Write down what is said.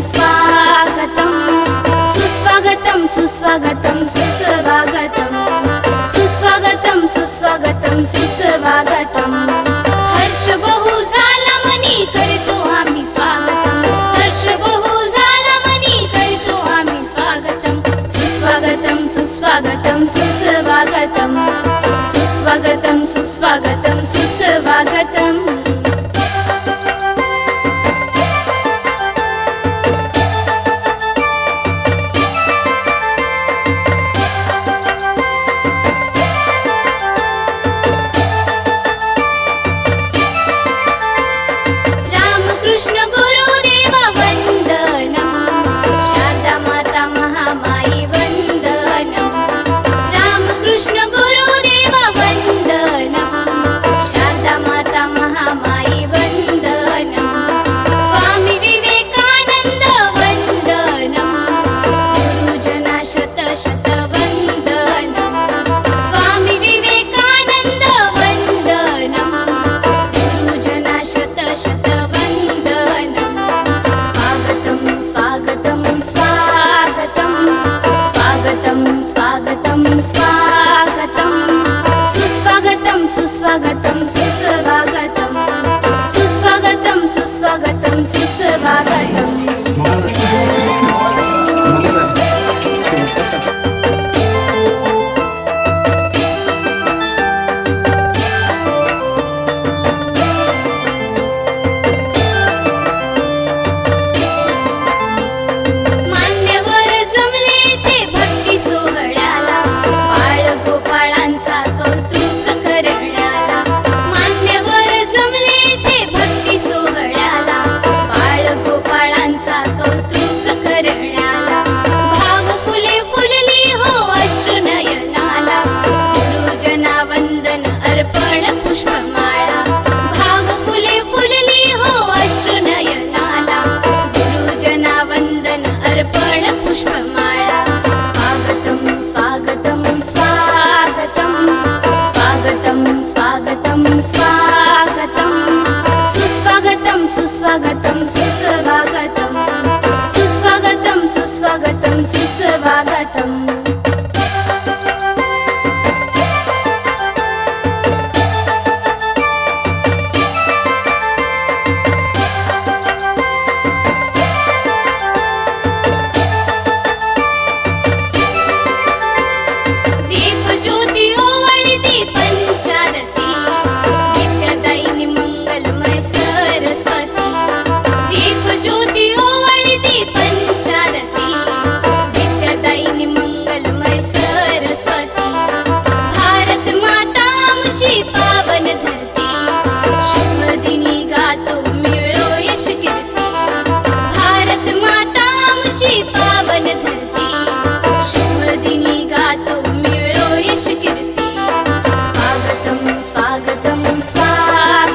स्वागतं स्वागतं स्वागतं सुस्वागतं सुस्वागतं सुस्वागतं सुस्वागतं सुस्वागतं सुस्वागतं हर्ष बहु मनी करतो आम्ही स्वागतं हर्ष बहु मनी करतो आम्ही स्वागतं सुस्वागतं सुस्वागतं सुस्वागतं सुस्वागतं सुस्वागतं सुस्वागतम् सुस्वागतं सुस्वागतं सुस्वागतं सुस्वागतं सुस्वागतम् स्वागतं स्वागतं स्वागतं स्वागतं सुस्वागतं सुस्वागतं सुस्वागतं सुस्वागतं सुस्वागतं सुस्वागतम्